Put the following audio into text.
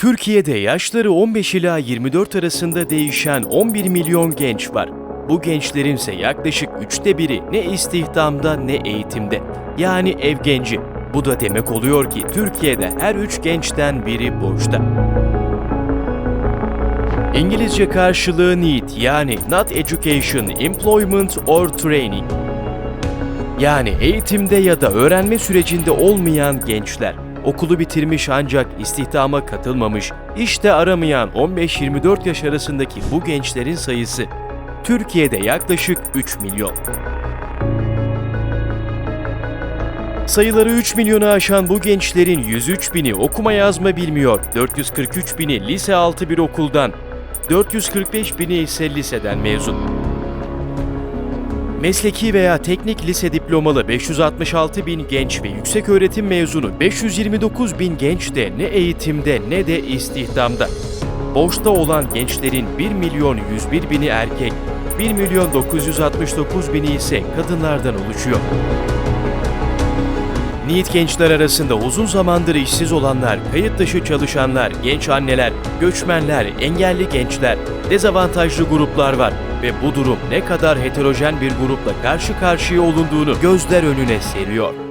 Türkiye'de yaşları 15 ila 24 arasında değişen 11 milyon genç var. Bu gençlerin ise yaklaşık üçte biri ne istihdamda ne eğitimde. Yani ev genci. Bu da demek oluyor ki Türkiye'de her üç gençten biri boşta. İngilizce karşılığı NEET yani Not Education, Employment or Training. Yani eğitimde ya da öğrenme sürecinde olmayan gençler. Okulu bitirmiş ancak istihdama katılmamış, işte aramayan 15-24 yaş arasındaki bu gençlerin sayısı Türkiye'de yaklaşık 3 milyon. Sayıları 3 milyonu aşan bu gençlerin 103 bini okuma yazma bilmiyor, 443 bini lise altı bir okuldan, 445 bini ise liseden mezun. Mesleki veya teknik lise diplomalı 566 bin genç ve yüksek öğretim mezunu 529 bin genç de ne eğitimde ne de istihdamda. Boşta olan gençlerin 1 milyon 101 bini erkek, 1 milyon 969 bini ise kadınlardan oluşuyor. NEET gençler arasında uzun zamandır işsiz olanlar, kayıt dışı çalışanlar, genç anneler, göçmenler, engelli gençler, dezavantajlı gruplar var ve bu durum ne kadar heterojen bir grupla karşı karşıya olunduğunu gözler önüne seriyor.